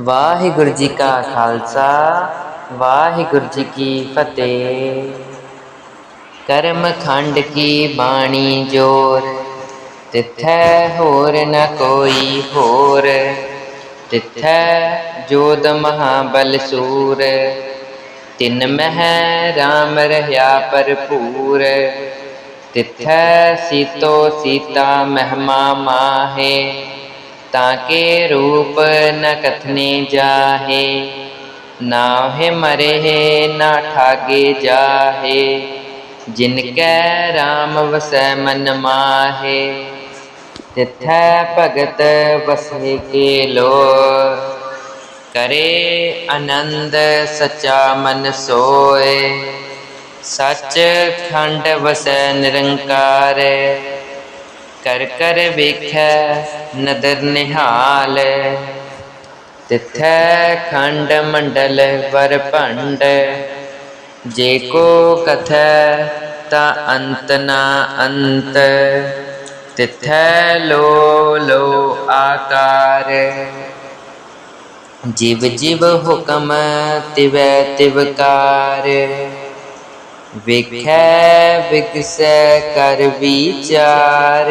ਵਾਹਿਗੁਰੂ ਜੀ ਕਾ ਖਾਲਸਾ, ਵਾਹਿਗੁਰੂ ਜੀ ਕੀ ਫਤਿਹ। ਕਰਮ ਖੰਡ ਕੀ ਬਾਣੀ ਜੋਰ, ਤਿਥੈ ਹੋਰ ਨ ਕੋਈ ਹੋਰ। ਤਿਥੈ ਜੋਦ ਮਹਾਬਲ ਸੂਰ, ਤਿਨ ਮਹਿ RAM ਰਹਾ ਭਰਪੂਰ। ਤਿਥੈ ਸੀਤੋ ਸੀਤਾ ਮਹਿਮਾ ਮਾਹੇ ਤਾਂ ਤਾਕੇ ਰੂਪ ਨ ਕਥਨੇ ਜਾਹੇ ਨਾਹਿ ਮਰੇ ਨਾ ਠਾਗੇ ਜਾਹੇ। ਜਿਨ ਕੈ RAM ਵਸੈ ਮਨ ਮਾਹੇ, ਤਿਥੈ ਭਗਤ ਵਸੇ ਕੇ ਲੋ ਕਰੇ ਆਨੰਦ ਸਚਾ ਮਨ ਸੋਏ, ਸੱਚ ਖੰਡ ਵਸੈ ਨਿਰੰਕਾਰ। ਕਰ ਕਰ ਵੇਖੈ, ਨਦਰ ਨਿਹਾਲ। ਤਿਥੈ ਖੰਡ ਮੰਡਲ ਵਰ ਭੰਡ। ਜੇ ਕੋ ਕਥੈ, ਤਾ ਅੰਤ ਨਾ ਅੰਤ। ਤਿਥੈ ਲੋ ਲੋ ਆਕਾਰ। ਜਿਵ ਜਿਵ ਹੁਕਮ ਤਿਵੈ ਤਿਵਕਾਰ ਵੇਖੈ ਵਿਗਸੈ ਕਰ ਵਿਚਾਰ।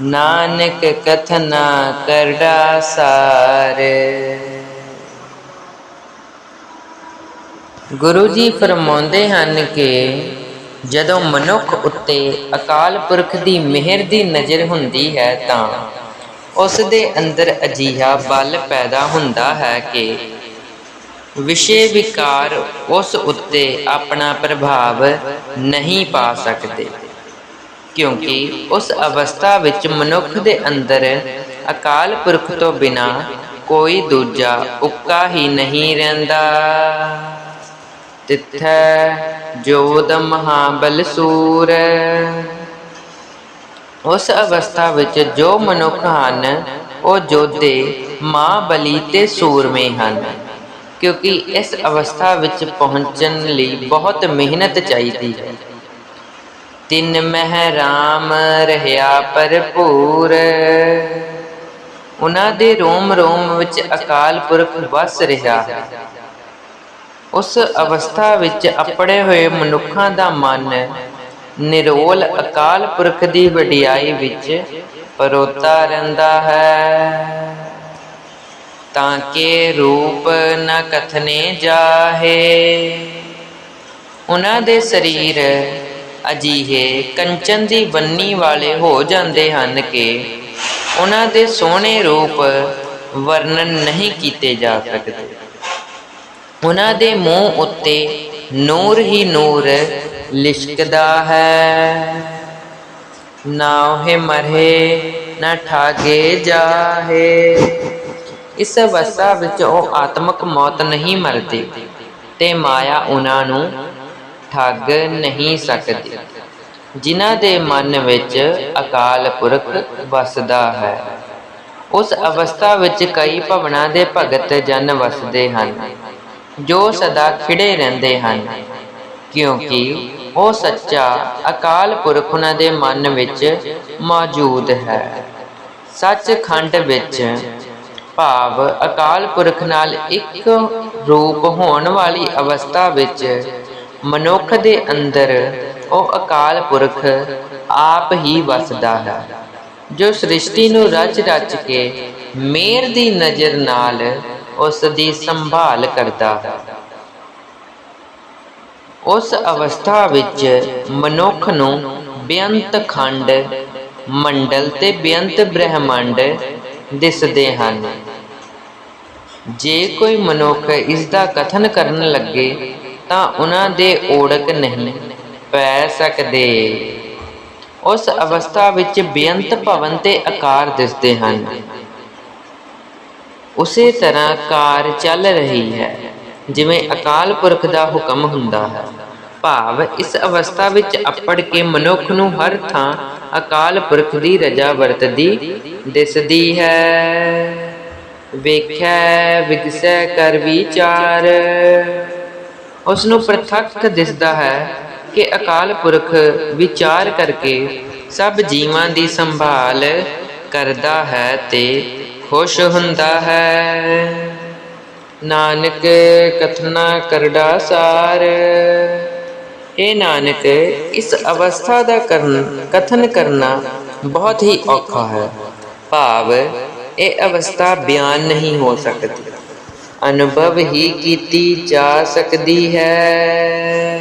ਨਾਨਕ ਕਥਨਾ ਕਰੜਾ ਸਾਰ। ਗੁਰੂ ਜੀ ਫਰਮਾਉਂਦੇ ਹਨ ਕਿ ਜਦੋਂ ਮਨੁੱਖ ਉੱਤੇ ਅਕਾਲ ਪੁਰਖ ਦੀ ਮਿਹਰ ਦੀ ਨਜ਼ਰ ਹੁੰਦੀ ਹੈ ਤਾਂ ਉਸ ਦੇ ਅੰਦਰ ਅਜੀਹਾ ਬਲ ਪੈਦਾ ਹੁੰਦਾ ਹੈ ਕਿ ਵਿਸ਼ੇ ਵਿਕਾਰ ਉਸ ਉੱਤੇ ਆਪਣਾ ਪ੍ਰਭਾਵ ਨਹੀਂ ਪਾ ਸਕਦੇ, ਕਿਉਂਕਿ ਉਸ ਅਵਸਥਾ ਵਿੱਚ ਮਨੁੱਖ ਦੇ ਅੰਦਰ ਅਕਾਲ ਪੁਰਖ ਤੋਂ ਬਿਨਾ ਕੋਈ ਦੂਜਾ ਉੱਕਾ ਹੀ ਨਹੀਂ ਰਹਿੰਦਾ। ਤਿੱਥੈ ਜੋਦ ਮਹਾਬਲ ਸੂਰ। ਉਸ ਅਵਸਥਾ ਵਿੱਚ ਜੋ ਮਨੁੱਖ ਹਨ, ਉਹ ਜੋਧੇ ਮਹਾਬਲੀ ਤੇ ਸੂਰਮੇ ਹਨ। ਕਿਉਂਕਿ ਇਸ ਅਵਸਥਾ ਵਿੱਚ ਪਹੁੰਚਣ ਲਈ ਬਹੁਤ ਮਿਹਨਤ ਚਾਹੀਦੀ ਹੈ। ਤਿੰਨ ਮਹਿ RAM ਰਹਾ ਭਰਪੂਰ। ਉਹਨਾਂ ਦੇ ਰੋਮ ਰੋਮ ਵਿੱਚ ਅਕਾਲ ਪੁਰਖ ਵਸ ਰਿਹਾ ਹੈ। ਉਸ ਅਵਸਥਾ ਵਿੱਚ ਆਪਣੇ ਹੋਏ ਮਨੁੱਖਾਂ ਦਾ ਮਨ ਨਿਰੋਲ ਅਕਾਲ ਪੁਰਖ ਦੀ ਵਡਿਆਈ ਵਿੱਚ ਪਰੋਤਾ ਰਹਿੰਦਾ ਹੈ। ਤਾਂ ਕੇ ਰੂਪ ਨ ਕਥਨੇ ਜਾਹੇ। ਉਹਨਾਂ ਦੇ ਸਰੀਰ ਅਜੀਹੇ ਕੰਚਨ ਦੀ ਬੰਨੀ ਵਾਲੇ ਹੋ ਜਾਂਦੇ ਹਨ ਕਿ ਉਹਨਾਂ ਦੇ ਸੋਹਣੇ ਰੂਪ ਵਰਣਨ ਨਹੀਂ ਕੀਤੇ ਜਾ ਸਕਦੇ। ਉਹਨਾਂ ਦੇ ਮੂੰਹ ਉੱਤੇ ਨੂਰ ਹੀ ਨੂਰ ਲਿਸ਼ਕਦਾ ਹੈ। ਨਾ ਉਹ ਮਰੇ, ਨਾ ਠਾਗੇ ਜਾਹੇ। ਇਸ ਅਵਸਥਾ ਵਿੱਚ ਉਹ ਆਤਮਕ ਮੌਤ ਨਹੀਂ ਮਰਦੇ ਤੇ ਮਾਇਆ ਉਹਨਾਂ ਨੂੰ ਠੱਗ ਨਹੀਂ ਸਕਦੀ, ਜਿਨ੍ਹਾਂ ਦੇ ਮਨ ਵਿੱਚ ਅਕਾਲ ਪੁਰਖ ਵਸਦਾ ਹੈ। ਉਸ ਅਵਸਥਾ ਵਿੱਚ ਕਈ ਭਵਨਾਂ ਦੇ ਭਗਤ ਜਨ ਵਸਦੇ ਹਨ, ਜੋ ਸਦਾ ਖਿੜੇ ਰਹਿੰਦੇ ਹਨ, ਕਿਉਂਕਿ ਉਹ ਸੱਚਾ ਅਕਾਲ ਪੁਰਖ ਉਹਨਾਂ ਦੇ ਮਨ ਵਿੱਚ ਮੌਜੂਦ ਹੈ। ਸੱਚਖੰਡ ਵਿੱਚ ਭਾਵ ਅਕਾਲ ਪੁਰਖ ਨਾਲ ਇੱਕ ਰੂਪ ਹੋਣ ਵਾਲੀ ਅਵਸਥਾ ਵਿੱਚ ਮਨੁੱਖ ਦੇ ਅੰਦਰ ਉਹ ਅਕਾਲ ਪੁਰਖ ਆਪ ਹੀ ਵਸਦਾ ਹੈ, ਜੋ ਸ੍ਰਿਸ਼ਟੀ ਨੂੰ ਰਚ ਰਚ ਕੇ ਮੇਰ ਦੀ ਨਜ਼ਰ ਨਾਲ ਉਸ ਦੀ ਸੰਭਾਲ ਕਰਦਾ ਹੈ। ਉਸ ਅਵਸਥਾ ਵਿੱਚ ਮਨੁੱਖ ਨੂੰ ਬੇਅੰਤ ਖੰਡ, ਮੰਡਲ ਤੇ ਬੇਅੰਤ ਬ੍ਰਹਿਮੰਡ ਦਿਸਦੇ ਹਨ। ਜੇ ਕੋਈ ਮਨੁੱਖ ਇਸ ਦਾ ਕਥਨ ਕਰਨ ਲੱਗੇ, ਤਾਂ ਉਹਨਾਂ ਦੇ ਓੜਕ ਨਹੀਂ ਪੈ ਸਕਦੇ। ਉਸ ਅਵਸਥਾ ਵਿੱਚ ਬੇਅੰਤ ਭਵਨ ਤੇ ਆਕਾਰ ਦਿਸਦੇ ਹਨ। ਉਸੇ ਤਰ੍ਹਾਂ ਕਾਰ ਚੱਲ ਰਹੀ ਹੈ, ਜਿਵੇਂ ਅਕਾਲ ਪੁਰਖ ਦਾ ਹੁਕਮ ਹੁੰਦਾ ਹੈ। ਭਾਵ ਇਸ ਅਵਸਥਾ ਵਿੱਚ ਅੱਪੜ ਕੇ ਮਨੁੱਖ ਨੂੰ ਹਰ ਥਾਂ ਅਕਾਲ ਪੁਰਖ ਦੀ ਰਜਾ ਵਰਤਦੀ, ਦਿਸਦੀ ਹੈ। ਵੇਖੈ, ਵਿਗਸੈ ਕਰ ਵਿਚਾਰ। ਉਸ ਨੂੰ ਪ੍ਰਤੱਖ ਦਿਸਦਾ ਹੈ ਕਿ ਅਕਾਲ ਪੁਰਖ ਵਿਚਾਰ ਕਰਕੇ ਸਭ ਜੀਵਾਂ ਦੀ ਸੰਭਾਲ ਕਰਦਾ ਹੈ ਤੇ ਖੁਸ਼ ਹੁੰਦਾ ਹੈ। ਨਾਨਕ ਕਥਨਾ ਕਰੜਾ ਸਾਰ। ਇਹ ਨਾਨਕ, ਇਸ ਅਵਸਥਾ ਦਾ ਕਰਨ, ਕਥਨ ਕਰਨਾ ਬਹੁਤ ਹੀ ਔਖਾ ਹੈ। ਭਾਵ, ਇਹ ਅਵਸਥਾ ਬਿਆਨ ਨਹੀਂ ਹੋ ਸਕਦੀ। ਅਨੁਭਵ ਹੀ ਕੀਤੀ ਜਾ ਸਕਦੀ ਹੈ।